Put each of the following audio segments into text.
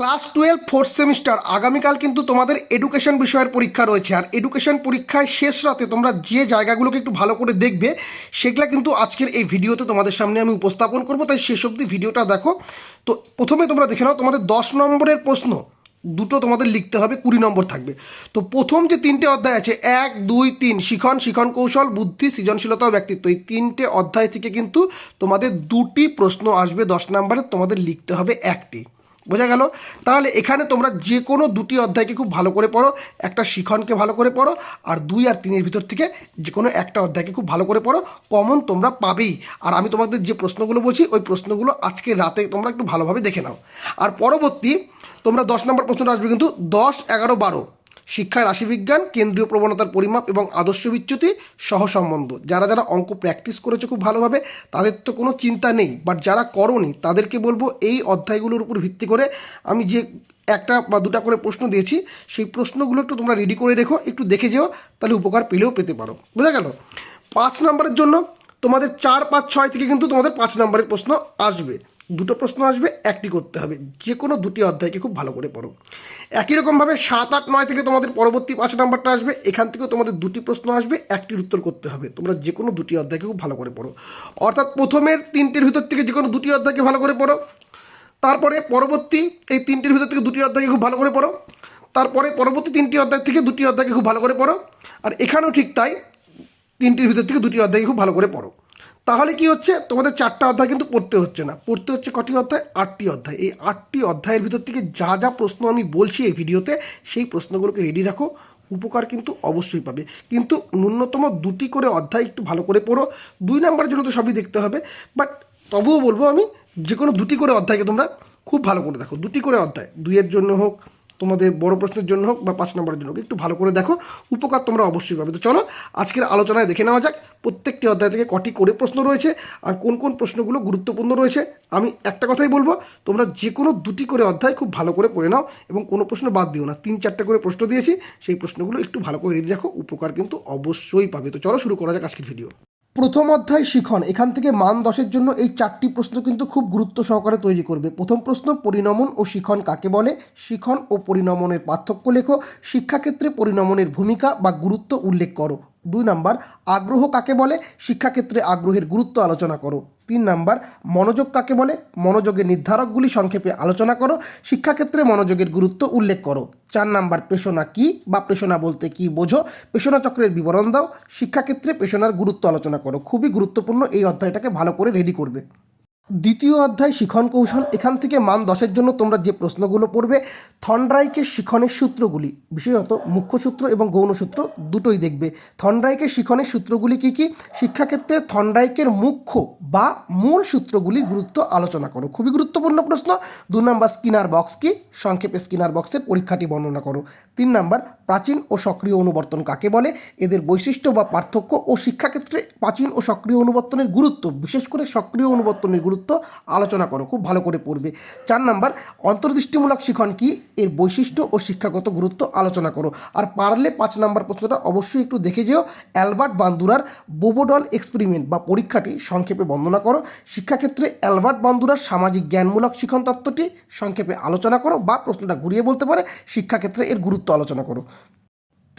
Class twelve fourth semester, আগামীকাল কিন্তু তোমাদের এডুকেশন বিষয়ের পরীক্ষা রয়েছে। আর এডুকেশন পরীক্ষায় শেষ রাতে তোমরা যে জায়গাগুলোকে একটু ভালো করে দেখবে, সেগুলো কিন্তু আজকের এই ভিডিওতে তোমাদের সামনে আমি উপস্থাপন করব। তাই শেষ অবধি ভিডিওটা দেখো। তো প্রথমে তোমরা দেখে নাও, তোমাদের দশ নম্বরের প্রশ্ন। দুটো তোমাদের লিখতে হবে, কুড়ি নম্বর থাকবে। তো প্রথম যে তিনটে অধ্যায় আছে, এক, দুই, তিন, শিখন শিখন কৌশল, বুদ্ধি, সৃজনশীলতা ও ব্যক্তিত্ব। এই তিনটে অধ্যায় থেকে কিন্তু তোমাদের দুটি প্রশ্ন আসবে দশ নম্বরে, তোমাদের লিখতে হবে একটি। বোঝা গেল? তাহলে এখানে তোমরা যে কোনো দুটি অধ্যায়কে খুব ভালো করে পড়ো, একটা শিখনকে ভালো করে পড়ো, আর দুই আর তিনের ভিতর থেকে যে কোনো একটা অধ্যায়কে খুব ভালো করে পড়ো, কমন তোমরা পাবেই। আর আমি তোমাদের যে প্রশ্নগুলো বলছি, ওই প্রশ্নগুলো আজকে রাতে তোমরা একটু ভালোভাবে দেখে নাও। আর পরবর্তী তোমরা দশ নম্বর প্রশ্নটা আসবে কিন্তু দশ, এগারো, বারো। শিক্ষায় রাশিবিজ্ঞান, কেন্দ্রীয় প্রবণতার পরিমাপ এবং আদর্শ বিচ্যুতি সহ সম্বন্ধ। যারা যারা অঙ্ক প্র্যাকটিস করেছে খুব ভালোভাবে, তাদের তো কোনো চিন্তা নেই। বাট যারা করনি, তাদেরকে বলব এই অধ্যায়গুলোর উপর ভিত্তি করে আমি যে একটা বা দুটা করে প্রশ্ন দিয়েছি, সেই প্রশ্নগুলো একটু তোমরা রেডি করে রেখো, একটু দেখে যেও, তাহলে উপকার পেলেও পেতে পারো। বোঝা গেল? পাঁচ নম্বরের জন্য তোমাদের চার, পাঁচ, ছয় থেকে কিন্তু তোমাদের পাঁচ নম্বরের প্রশ্ন আসবে। দুটো প্রশ্ন আসবে, একটি করতে হবে। যে কোনো দুটি অধ্যায়কে খুব ভালো করে পড়ো। একই রকমভাবে সাত, আট, নয় থেকে তোমাদের পরবর্তী পাঁচ নাম্বারটা আসবে। এখান থেকেও তোমাদের দুটি প্রশ্ন আসবে, একটির উত্তর করতে হবে। তোমরা যে কোনো দুটি অধ্যায়কে খুব ভালো করে পড়ো। অর্থাৎ প্রথমের তিনটের ভিতর থেকে যে কোনো দুটি অধ্যায়কে ভালো করে পড়ো। তারপরে পরবর্তী এই তিনটির ভিতর থেকে দুটি অধ্যায়কে খুব ভালো করে পড়ো। তারপরে পরবর্তী তিনটি অধ্যায় থেকে দুটি অধ্যায়কে খুব ভালো করে পড়ো। আর এখানেও ঠিক তাই, তিনটির ভিতর থেকে দুটি অধ্যায়কে খুব ভালো করে পড়ো। তাহলে কি হচ্ছে? তোমাদের চারটা অধ্যায় কিন্তু পড়তে হচ্ছে না। পড়তে হচ্ছে কটি অধ্যায়? আটটি অধ্যায়। এই আটটি অধ্যায়ের ভিতর থেকে যা যা প্রশ্ন আমি বলছি এই ভিডিওতে, সেই প্রশ্নগুলোকে রেডি রাখো। উপকার কিন্তু অবশ্যই পাবে। কিন্তু ন্যূনতম দুটি করে অধ্যায় একটু ভালো করে পড়ো। দুই নাম্বারের জন্য তো সবই দেখতে হবে। বাট তবুও বলব আমি যে কোনো দুটি করে অধ্যায়কে তোমরা খুব ভালো করে দেখো। দুটি করে অধ্যায়। দুইয়ের জন্য হোক তোমাদের বড় প্রশ্নের জন্য হোক বা পাঁচ নম্বরের জন্য হোক, একটু ভালো করে দেখো। উপকার তোমরা অবশ্যই পাবে। তো চলো, আজকের আলোচনায় দেখে নেওয়া যাক, প্রত্যেকটি অধ্যায় থেকে কটি করে প্রশ্ন রয়েছে আর কোন কোন প্রশ্নগুলো গুরুত্বপূর্ণ রয়েছে। আমি একটা কথাই বলব, তোমরা যে কোনো দুটি করে অধ্যায় খুব ভালো করে পড়ে নাও এবং কোনো প্রশ্ন বাদ দিও না। তিন চারটে করে প্রশ্ন দিয়েছি, সেই প্রশ্নগুলো একটু ভালো করে রেডি রাখো, উপকার কিন্তু অবশ্যই পাবে। তো চলো, শুরু করা যাক আজকের ভিডিও প্রথম অধ্যায় শিখন, এখান থেকে মান দশের জন্য এই চারটি প্রশ্ন কিন্তু খুব গুরুত্ব সহকারে তৈরি করবে। প্রথম প্রশ্ন, পরিণমন ও শিখন কাকে বলে? শিখন ও পরিণমনের পার্থক্য লেখো। শিক্ষাক্ষেত্রে পরিণমনের ভূমিকা বা গুরুত্ব উল্লেখ করো। দুই নাম্বার, আগ্রহ কাকে বলে? শিক্ষাক্ষেত্রে আগ্রহের গুরুত্ব আলোচনা করো। তিন নাম্বার, মনোযোগ কাকে বলে? মনোযোগের নির্ধারকগুলি সংক্ষেপে আলোচনা করো। শিক্ষাক্ষেত্রে মনোযোগের গুরুত্ব উল্লেখ করো। চার নাম্বার, পেশনা কি বা পেশনা বলতে কি বোঝো? পেশনা চক্রের বিবরণ দাও। শিক্ষাক্ষেত্রে পেশনার গুরুত্ব আলোচনা করো। খুবই গুরুত্বপূর্ণ এই অধ্যায়টাকে ভালো করে রেডি করবে। দ্বিতীয় অধ্যায়, শিখন কৌশল। এখান থেকে মান দশের জন্য তোমরা যে প্রশ্নগুলো পড়বে থনড্রাইকের শিখনের সূত্রগুলি, বিশেষত মুখ্য সূত্র এবং গৌণ সূত্র দুটোই দেখবে। থনড্রাইকের শিখনের সূত্রগুলি কী কী? শিক্ষাক্ষেত্রে থনড্রাইকের মুখ্য বা মূল সূত্রগুলির গুরুত্ব আলোচনা করো। খুবই গুরুত্বপূর্ণ প্রশ্ন। দু নম্বর স্কিনার বক্স কি? সংক্ষেপে স্কিনার বক্সের পরীক্ষাটি বর্ণনা করো। তিন নম্বর প্রাচীন ও সক্রিয় অনুবর্তন কাকে বলে? এদের বৈশিষ্ট্য বা পার্থক্য ও শিক্ষাক্ষেত্রে প্রাচীন ও সক্রিয় অনুবর্তনের গুরুত্ব, বিশেষ করে সক্রিয় অনুবর্তনের গুরুত্ব আলোচনা করো, খুব ভালো করে পড়বে। চার নাম্বার, অন্তর্দৃষ্টিমূলক শিখন কি? এর বৈশিষ্ট্য ও শিক্ষাগত গুরুত্ব আলোচনা করো। আর পারলে পাঁচ নাম্বার প্রশ্নটা অবশ্যই একটু দেখে যেও। অ্যালবার্ট বান্দুরার বোবোডল এক্সপেরিমেন্ট বা পরীক্ষাটি সংক্ষেপে বর্ণনা করো। শিক্ষাক্ষেত্রে অ্যালবার্ট বান্দুরার সামাজিক জ্ঞানমূলক শিখন তত্ত্বটি সংক্ষেপে আলোচনা করো বা প্রশ্নটা ঘুরিয়ে বলতে পারে। শিক্ষাক্ষেত্রে এর গুরুত্ব আলোচনা করো।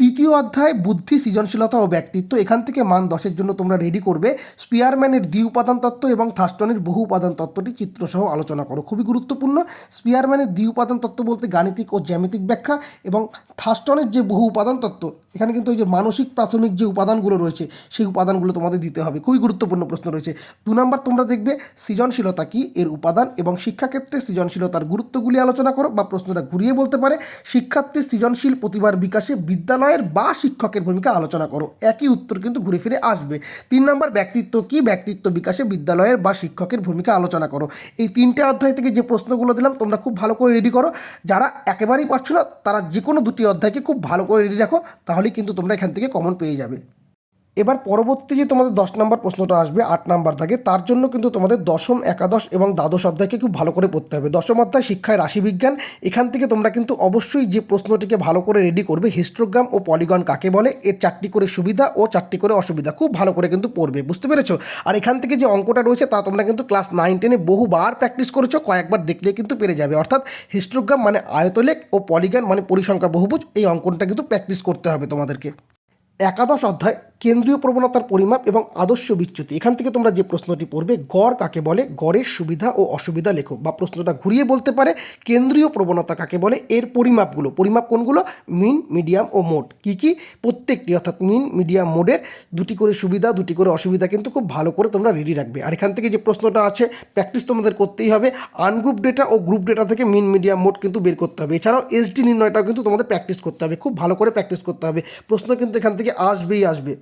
তৃতীয় অধ্যায়, বুদ্ধি, সৃজনশীলতা ও ব্যক্তিত্ব। এখান থেকে মান দশের জন্য তোমরা রেডি করবে। স্পিয়ারম্যানের দ্বি উপাদান তত্ত্ব এবং থাস্টনের বহু উপাদান তত্ত্বটি চিত্রসহ আলোচনা করো। খুবই গুরুত্বপূর্ণ। স্পিয়ারম্যানের দ্বি উপাদান তত্ত্ব বলতে গাণিতিক ও জ্যামিতিক ব্যাখ্যা এবং থাস্টনের যে বহু উপাদান তত্ত্ব এখানে কিন্তু ওই যে মানসিক প্রাথমিক যে উপাদানগুলো রয়েছে, সেই উপাদানগুলো তোমাদের দিতে হবে। খুবই গুরুত্বপূর্ণ প্রশ্ন রয়েছে। দু নম্বর তোমরা দেখবে, সৃজনশীলতা কি এর উপাদান এবং শিক্ষাক্ষেত্রে সৃজনশীলতার গুরুত্বগুলি আলোচনা করো বা প্রশ্নটা ঘুরিয়ে বলতে পারে। শিক্ষার্থীর সৃজনশীল প্রতিভার বিকাশে বিদ্যালয়ের বা শিক্ষকের ভূমিকা আলোচনা করো। একই উত্তর কিন্তু ঘুরে ফিরে আসবে। তিন নম্বর, ব্যক্তিত্ব কি? ব্যক্তিত্ব বিকাশে বিদ্যালয়ের বা শিক্ষকের ভূমিকা আলোচনা করো। এই তিনটে অধ্যায় থেকে যে প্রশ্নগুলো দিলাম, তোমরা খুব ভালো করে রেডি করো। যারা একেবারেই পারছ না, তারা যে কোনো দুটি অধ্যায়কে খুব ভালো করে রেডি রাখো তাহলেই কিন্তু তোমরা এখান থেকে কমন পেয়ে যাবে। এবার পরবর্তী যে তোমাদের দশ নম্বর প্রশ্নটা আসবে, আট নাম্বার থাকে তার জন্য কিন্তু তোমাদের দশম, একাদশ এবং দ্বাদশ অধ্যায়কে খুব ভালো করে পড়তে হবে। দশম অধ্যায় শিক্ষায় রাশিবিজ্ঞান, এখান থেকে তোমরা কিন্তু অবশ্যই যে প্রশ্নটিকে ভালো করে রেডি করবে, হিস্টোগ্রাম ও পলিগন কাকে বলে, এর চারটি করে সুবিধা ও চারটি করে অসুবিধা, খুব ভালো করে কিন্তু পড়বে, বুঝতে পেরেছ? আর এখান থেকে যে অঙ্কটা রয়েছে, তা তোমরা কিন্তু ক্লাস নাইন, টেনে বহুবার প্র্যাকটিস করেছ, কয়েকবার দেখলে কিন্তু পেরে যাবে। অর্থাৎ হিস্টোগ্রাম মানে আয়তলেখ ও পলিগন মানে পরিসংখ্যা বহুভুজ, এই অঙ্কনটা কিন্তু প্র্যাকটিস করতে হবে তোমাদেরকে। একাদশ অধ্যায়, কেন্দ্রীয় প্রবণতার পরিমাপ এবং আদর্শ বিচ্যুতি। এখান থেকে তোমরা যে প্রশ্নটি পড়বে, গড় কাকে বলে? গড়ের সুবিধা ও অসুবিধা লেখো। বা প্রশ্নটা ঘুরিয়ে বলতে পারে, কেন্দ্রীয় প্রবণতা কাকে বলে? এর পরিমাপগুলো। পরিমাপ কোনগুলো? মিন, মিডিয়াম ও মোড। কি কি? প্রত্যেকটি, অর্থাৎ মিন, মিডিয়াম, মোডের দুটি করে সুবিধা, দুটি করে অসুবিধা কিন্তু খুব ভালো করে তোমরা রেডি রাখবে। আর এখান থেকে যে প্রশ্নটা আছে প্র্যাকটিস তোমাদের করতেই হবে। আনগ্রুপ ডেটা ও গ্রুপ ডেটা থেকে মিন, মিডিয়াম, মোড কিন্তু বের করতে হবে। এছাড়াও এসডি নির্ণয়টাও কিন্তু তোমাদের প্র্যাকটিস করতে হবে। খুব ভালো করে প্র্যাকটিস করতে হবে। প্রশ্ন কিন্তু এখান থেকে আসবেই আসবে।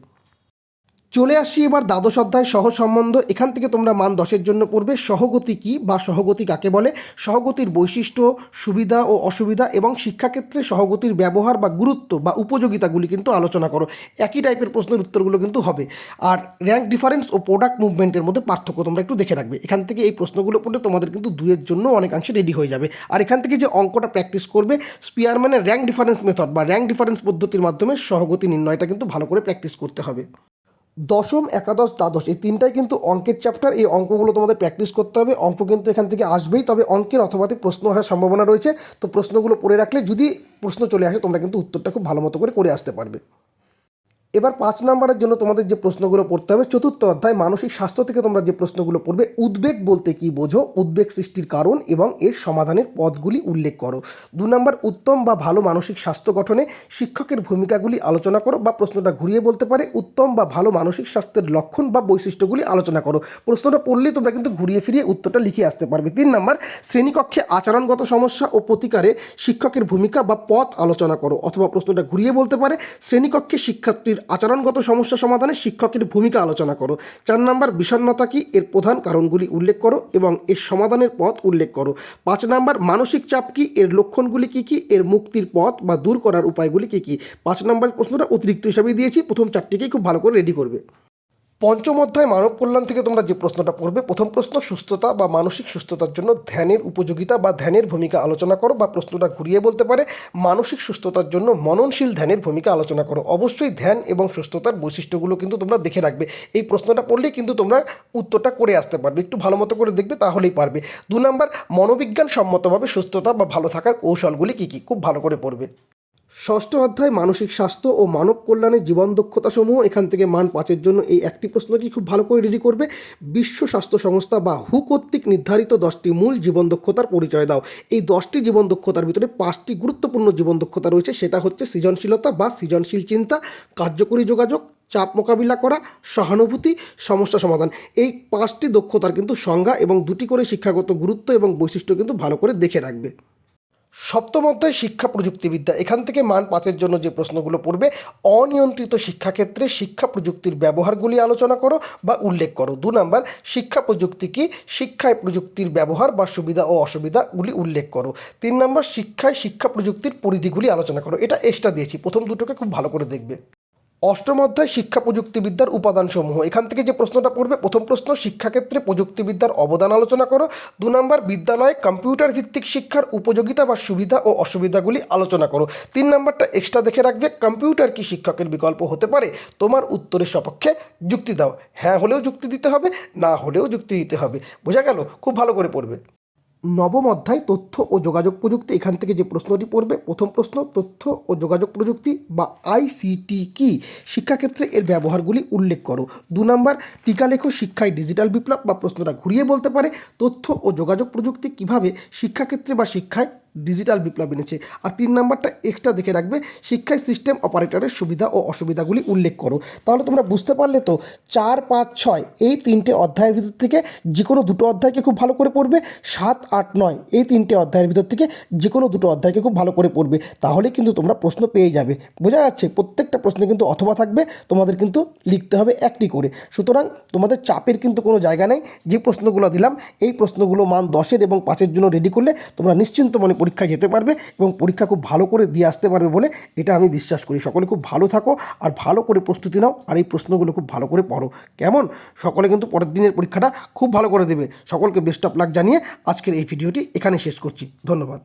চলে আসি এবার দ্বাদশ অধ্যায় সহ সম্বন্ধ এখান থেকে তোমরা মান দশের জন্য পড়বে। সহগতি কি বা সহগতি কাকে বলে? সহগতির বৈশিষ্ট্য, সুবিধা ও অসুবিধা এবং শিক্ষাক্ষেত্রে সহগতির ব্যবহার বা গুরুত্ব বা উপযোগিতাগুলি কিন্তু আলোচনা করো। একই টাইপের প্রশ্নের উত্তরগুলো কিন্তু হবে। আর র্যাঙ্ক ডিফারেন্স ও প্রোডাক্ট মুভমেন্টের মধ্যে পার্থক্য তোমরা একটু দেখে রাখবে। এখান থেকে এই প্রশ্নগুলো পড়লে তোমাদের কিন্তু দুয়ের জন্য অনেকাংশে রেডি হয়ে যাবে। আর এখান থেকে যে অঙ্কটা প্র্যাকটিস করবে স্পিয়ারম্যানের র্যাঙ্ক ডিফারেন্স মেথড বা র্যাঙ্ক ডিফারেন্স পদ্ধতির মাধ্যমে সহগতি নির্ণয়টা কিন্তু ভালো করে প্র্যাকটিস করতে হবে। দশম, একাদশ, দ্বাদশ, এই তিনটাই কিন্তু অঙ্কের চ্যাপ্টার এই অঙ্কগুলো তোমাদের প্র্যাকটিস করতে হবে। অঙ্ক কিন্তু এখান থেকে আসবেই, তবে অঙ্কের অথবাতে প্রশ্ন হওয়ার সম্ভাবনা রয়েছে। তো প্রশ্নগুলো পড়ে রাখলে যদি প্রশ্ন চলে আসে, তোমরা কিন্তু উত্তরটা খুব ভালো মতো করে করে আসতে পারবে। এবার পাঁচ নম্বরের জন্য তোমাদের যে প্রশ্নগুলো পড়তে হবে, চতুর্থ অধ্যায়, মানসিক স্বাস্থ্য থেকে তোমরা যে প্রশ্নগুলো পড়বে, উদ্বেগ বলতে কি বোঝো, উদ্বেগ সৃষ্টির কারণ এবং এর সমাধানের পথগুলি উল্লেখ করো। দু নম্বর, উত্তম বা ভালো মানসিক স্বাস্থ্য গঠনে শিক্ষকের ভূমিকাগুলি আলোচনা করো বা প্রশ্নটা ঘুরিয়ে বলতে পারে, উত্তম বা ভালো মানসিক স্বাস্থ্যের লক্ষণ বা বৈশিষ্ট্যগুলি আলোচনা করো। প্রশ্নটা পড়লেই তোমরা কিন্তু ঘুরিয়ে ফিরিয়ে উত্তরটা লিখে আসতে পারবে। তিন নম্বর, শ্রেণীকক্ষে আচরণগত সমস্যা ও প্রতিকারে শিক্ষকের ভূমিকা বা পথ আলোচনা করো। অথবা প্রশ্নটা ঘুরিয়ে বলতে পারে, শ্রেণীকক্ষে শিক্ষার্থীর আচরণগত সমস্যা সমাধানে শিক্ষকের ভূমিকা আলোচনা করো। চার নম্বর বিষণ্নতা কি? এর প্রধান কারণগুলি উল্লেখ করো এবং এর সমাধানের পথ উল্লেখ করো। পাঁচ নম্বর, মানসিক চাপ কি? এর লক্ষণগুলি কি কি? এর মুক্তির পথ বা দূর করার উপায়গুলি কি কি? পাঁচ নম্বর প্রশ্নটা অতিরিক্ত হিসাবে দিয়েছি। প্রথম চারটিকে খুব ভালো করে রেডি করবে। পঞ্চম অধ্যায় মানব কল্যাণ থেকে তোমরা যে প্রশ্নটা পড়বে, প্রথম প্রশ্ন, সুস্থতা বা মানসিক সুস্থতার জন্য ধ্যানের উপযোগিতা বা ধ্যানের ভূমিকা আলোচনা করো বা প্রশ্নটা ঘুরিয়ে বলতে পারে। মানসিক সুস্থতার জন্য মননশীল ধ্যানের ভূমিকা আলোচনা করো। অবশ্যই ধ্যান এবং সুস্থতার বৈশিষ্ট্যগুলো কিন্তু তোমরা দেখে রাখবে। এই প্রশ্নটা পড়লেই কিন্তু তোমরা উত্তরটা করে আসতে পারবে। একটু ভালো মতো করে দেখবে, তাহলেই পারবে। দু নম্বর মনোবিজ্ঞান সম্মতভাবে সুস্থতা বা ভালো থাকার কৌশলগুলি কী কী? খুব ভালো করে পড়বে। ষষ্ঠ অধ্যায়, মানসিক স্বাস্থ্য ও মানব কল্যাণের জীবন দক্ষতাসমূহ। এখান থেকে মান পাঁচের জন্য এই একটি প্রশ্নটি খুব ভালো করে রেডি করবে? বিশ্ব স্বাস্থ্য সংস্থা বা হু কর্তৃক নির্ধারিত দশটি মূল জীবন দক্ষতার পরিচয় দাও। এই দশটি জীবন দক্ষতার ভিতরে পাঁচটি গুরুত্বপূর্ণ জীবন দক্ষতা রয়েছে। সেটা হচ্ছে সৃজনশীলতা বা সৃজনশীল চিন্তা, কার্যকরী যোগাযোগ, চাপ মোকাবিলা করা, সহানুভূতি, সমস্যা সমাধান। এই পাঁচটি দক্ষতার কিন্তু সংজ্ঞা এবং দুটি করে শিক্ষাগত গুরুত্ব এবং বৈশিষ্ট্য কিন্তু ভালো করে দেখে রাখবে। সপ্তম অধ্যায় শিক্ষা প্রযুক্তিবিদ্যা। এখান থেকে মান পাঁচের জন্য যে প্রশ্নগুলো পড়বে, অনিয়ন্ত্রিত শিক্ষাক্ষেত্রে শিক্ষা প্রযুক্তির ব্যবহারগুলি আলোচনা করো বা উল্লেখ করো। দু নম্বর, শিক্ষা প্রযুক্তি কি? শিক্ষায় প্রযুক্তির ব্যবহার বা সুবিধা ও অসুবিধাগুলি উল্লেখ করো। তিন নম্বর, শিক্ষায় শিক্ষা প্রযুক্তির পরিধিগুলি আলোচনা করো। এটা এক্সট্রা দিয়েছি। প্রথম দুটোকে খুব ভালো করে দেখবে। অষ্টম অধ্যায় শিক্ষা প্রযুক্তিবিদ্যার উপাদানসমূহ। এখান থেকে যে প্রশ্নটা পড়বে, প্রথম প্রশ্ন, শিক্ষাক্ষেত্রে প্রযুক্তিবিদ্যার অবদান আলোচনা করো। দু নম্বর, বিদ্যালয়ে কম্পিউটার ভিত্তিক শিক্ষার উপযোগিতা বা সুবিধা ও অসুবিধাগুলি আলোচনা করো। তিন নম্বরটা এক্সট্রা দেখে রাখবে, কম্পিউটার কি শিক্ষকের বিকল্প হতে পারে? তোমার উত্তরের সপক্ষে যুক্তি দাও। হ্যাঁ হলেও যুক্তি দিতে হবে, না হলেও যুক্তি দিতে হবে। বোঝা গেল? খুব ভালো করে পড়বে। নবম অধ্যায় তথ্য ও যোগাযোগ প্রযুক্তি। এখান থেকে যে প্রশ্নটি পড়বে, প্রথম প্রশ্ন, তথ্য ও যোগাযোগ প্রযুক্তি বা আইসিটি কি? শিক্ষাক্ষেত্রে এর ব্যবহারগুলি উল্লেখ করো। দু নম্বর, টিকা লেখো শিক্ষায় ডিজিটাল বিপ্লব বা প্রশ্নটা ঘুরিয়ে বলতে পারে। তথ্য ও যোগাযোগ প্রযুক্তি কীভাবে শিক্ষাক্ষেত্রে বা শিক্ষায় ডিজিটাল বিপ্লব এনেছে। আর তিন নাম্বারটা এক্সট্রা দেখে রাখবে, শিক্ষায় সিস্টেম অপারেটরের সুবিধা ও অসুবিধাগুলি উল্লেখ করো। তাহলে তোমরা বুঝতে পারলে তো, চার, পাঁচ, ছয়, এই তিনটে অধ্যায়ের ভিতর থেকে যে কোনো দুটো অধ্যায়কে খুব ভালো করে পড়বে, সাত, আট, নয়, এই তিনটে অধ্যায়ের ভিতর থেকে যে কোনো দুটো অধ্যায়কে খুব ভালো করে পড়বে, তাহলে কিন্তু তোমরা প্রশ্ন পেয়ে যাবে। বোঝা যাচ্ছে প্রত্যেকটা প্রশ্নে কিন্তু অথবা থাকবে, তোমাদের কিন্তু লিখতে হবে একটি করে। সুতরাং তোমাদের চাপের কিন্তু কোনো জায়গা নেই, যে প্রশ্নগুলো দিলাম, এই প্রশ্নগুলো মান দশের এবং পাঁচের জন্য রেডি করলে তোমরা নিশ্চিন্ত মনে পরীক্ষায় যেতে পারবে এবং পরীক্ষা খুব ভালো করে দিয়ে আসতে পারবে বলে এটা আমি বিশ্বাস করি। সকলে খুব ভালো থাকো আর ভালো করে প্রস্তুতি নাও আর এই প্রশ্নগুলো খুব ভালো করে পড়ো। কেমন? সকলে কিন্তু পরের দিনের পরীক্ষাটা খুব ভালো করে দেবে। সকলকে বেস্ট অফ লাক জানিয়ে আজকের এই ভিডিওটি এখানে শেষ করছি। ধন্যবাদ।